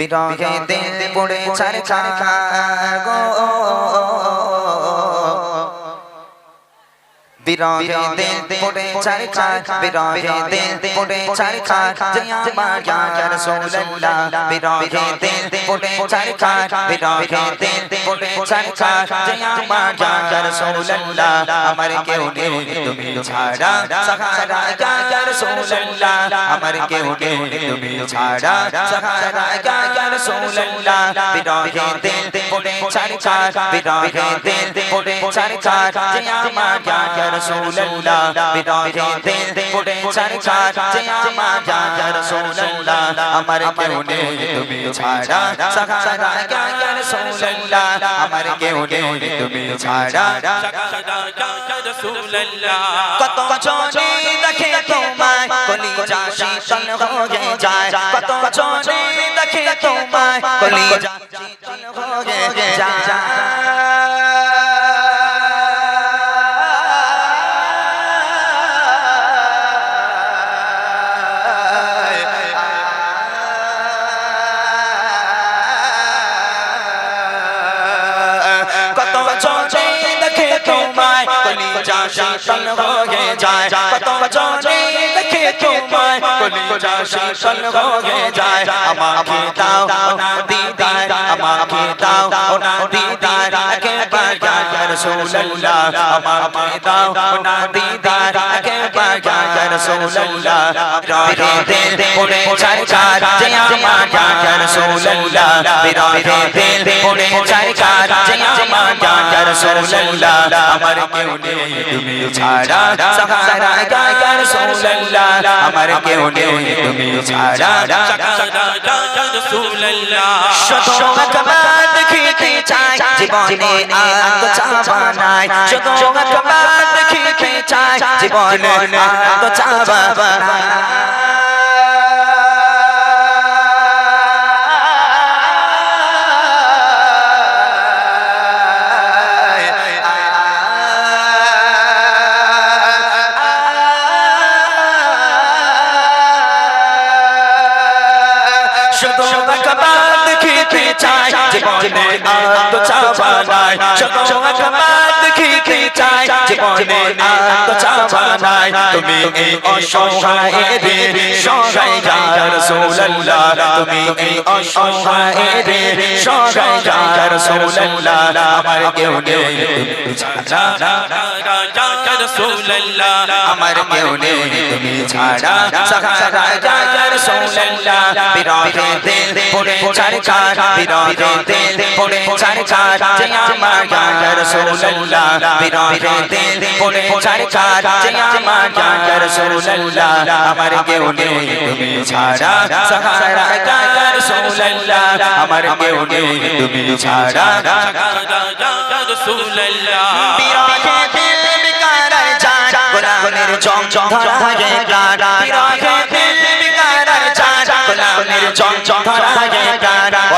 বিরহে দিন পড়ে চার চার গো বিরহে দিল পড়ে চার চার বিরহে দিল পড়ে চার চার জয়া মায়া রাসূলুল্লাহ বিরহে দিল পড়ে চার চার বিরহে দিল পড়ে চার চার জয়া মায়া রাসূলুল্লাহ আমার কেউ নেই তুমি ছাড়া সাহারা ইয়া রাসূলুল্লাহ আমার কেউ নেই তুমি ছাড়া সাহারা ইয়া রাসূলুল্লাহ বিরহে দিল পড়ে চার বিরহে দিল পড়ে চার চার জয়া মায়া রসুল্লাহ বিরহে দিল পড়ে চার চার জয়া মায়া রসুল্লাহ আমার কেউ নেই তুমি ছাড়া সাহারা ইয়া রসুল্লাহ আমার কেউ নেই তুমি ছাড়া কত জনে দেখে তোমায় কলিজা শীতল হয়ে যায়। কত জনে দেখে তোমায় কলিজা শীতল হয়ে যায়। শীতল হয়ে যায়। কত দেখে তোমায় কলিজা শীতল হয়ে যায়। আমাকে দাও, দিদার, আমাকে দাও না দিদার কে বাজা রাসূলুল্লাহ আমাকে দাও না দিদার কে বাজা রাসূলুল্লাহ রহে দিল পড়ে চার চার জয়া মায়া রাসূলুল্লাহ বিরহে দিল পড়ে চার চার রাসূলুল্লাহ আমার কেউ নেই তুমি ছাড়া। সাহারা ইয়া জীবনে আর চাওয়া চাই জীবনে আর তো চাওয়া নাই শুধু একবার দেখিতে চাই। জীবনে আর তো নাই তুমি এই অসহায় সহায় রাসূলুল্লাহ তুমি এই অসহায় সহায় রাসূলুল্লাহ আমার কেউ নেই। তুমি ছাড়া আমার কেউ নেই। তুমি ছাড়া সাহারা ইয়া রাসূলুল্লাহ দিল পড়ে দিল পড়ে দিল পড়ে চার চার জয়া মায়া রাসূলুল্লাহ। আমার কেউ নেই, তুমি ছাড়া। সাহারা ইয়া রাসূলুল্লাহ। আমার কেউ নেই, তুমি ছাড়া। রাসূলুল্লাহ বিরহে দিল বিকার চার গোলামের জং জং ধরা গে প্রাণ। বিরহে দিল বিকার চার গোলামের জং জং ধরা গে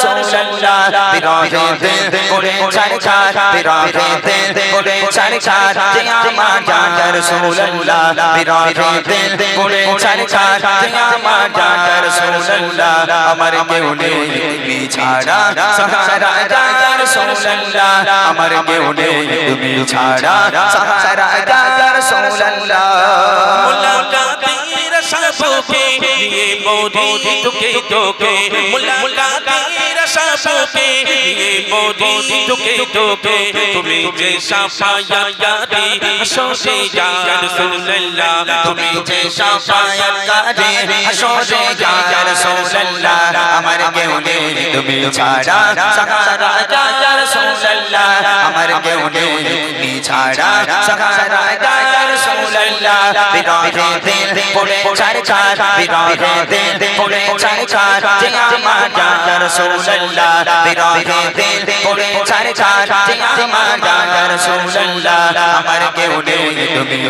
রাসূলুল্লাহ বিরহে দিল পড়ে চার চার বিরহে দিল পড়ে চার চার জিয়া মায়া রাসূলুল্লাহ বিরহে দিল পড়ে চার চার জিয়া মায়া রাসূলুল্লাহ আমার কেউ নেই তুমি ছাড়া। সাহারা ইয়া রাসূলুল্লাহ আমার কেউ নেই তুমি ছাড়া। সাহারা রাসূলুল্লাহ সাপকে নিয়ে মোদি টুকে মুল্লা কাকিরা সাপকে নিয়ে মোদি টুকে টুকে, তুমি যে সাফায়াতি আসে ইয়া রাসূলুল্লাহ তুমি যে সাফায়াতি আসে ইয়া রাসূলুল্লাহ আমার কেউ নেই তুমি ছাড়া সাহারা ইয়া রাসূলুল্লাহ আমার কেউ নেই তুমি ছাড়া সাহারা ইয়া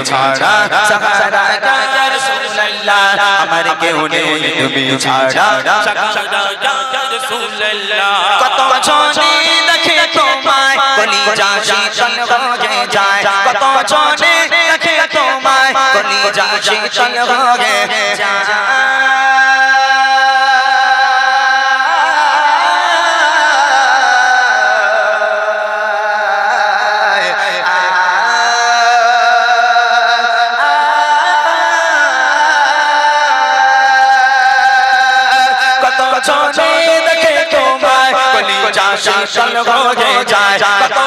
ছাড়া কত জনে দেখে তোমায় কলিজা শীতল হয়ে কত জনে দেখে তোমায় কলিজা শীতল হয়ে যায় কত জনে দেখে তোমায়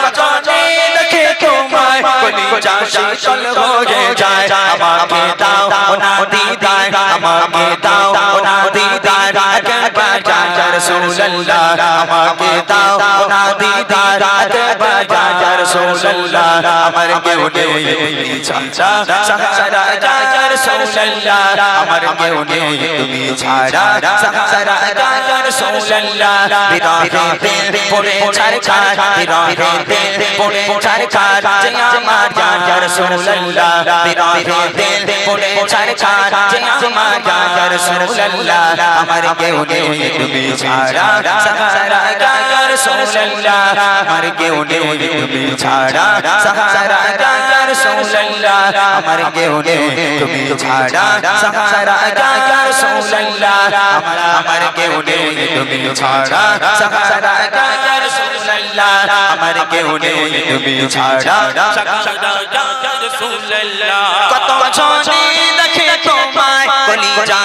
কলিজা শীতল হয়ে যায় আমাকে দাও না দিদার আমাকে দাও না দিদার একবার যা রাসূলুল্লাহ আমাকে দাও না দিদার একবার যা রাসূলুল্লাহ আমার কেউ নেই চাচা সাহারা যা রাসূলুল্লাহ আমার কেউ নেই তুমি ছাড়া সাহারা যা রাসূলুল্লাহ বিরাহে পড়ে চার চার বিরাহে পড়ে চার যে আমার যা রাসূলুল্লাহ বিরাহে পড়ে চার যে আমার যা রাসূলুল্লাহ কেউ তুমি ছাড়া রাসূলুল্লাহ আমার কেউ নেই তুমি ছাড়া। সাহারা রাসূলুল্লাহ আমার কেউ নেই তুমি ছাড়া। সাহারা রাসূলুল্লাহ আমার কেউ নেই তুমি ছাড়া। সাহারা রাসূলুল্লাহ আমার কেউ নেই তুমি ছাড়া। কত জনে দেখে তোমায় কলিজা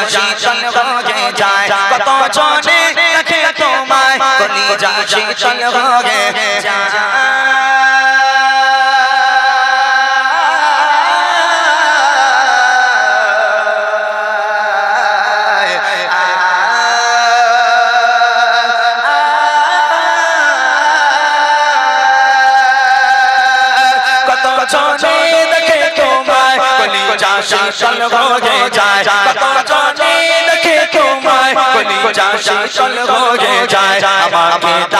দেখে তোমায় কলিজা শীতল হয়ে যায় কত জনে দেখে তোমায় কলিজা শীতল হয়ে যায় আমাকে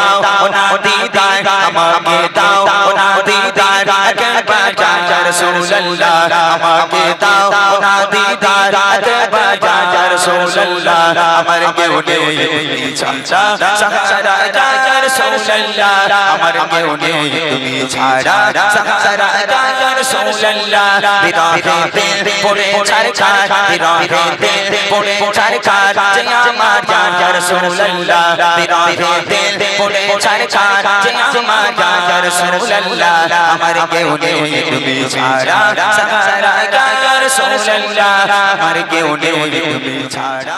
আমাকে দাও না দিদার যা রাসূলুল্লাহ আমার কেউ নেই চাচা চাচা যা রাসূলুল্লাহ, আমার কেউ নেই, তুমি ছাড়া। সাহারা যা রাসূলুল্লাহ, বিরাহে পড়ে চার চার বিরাহে পড়ে চার চার যে আমার যা রাসূলুল্লাহ, বিরাহে পড়ে চার চার যে আমার যা রাসূলুল্লাহ, আমার কেউ নেই, তুমি ছাড়া। সাহারা যা রাসূলুল্লাহ, আমার কেউ নেই, তুমি ছাড়া।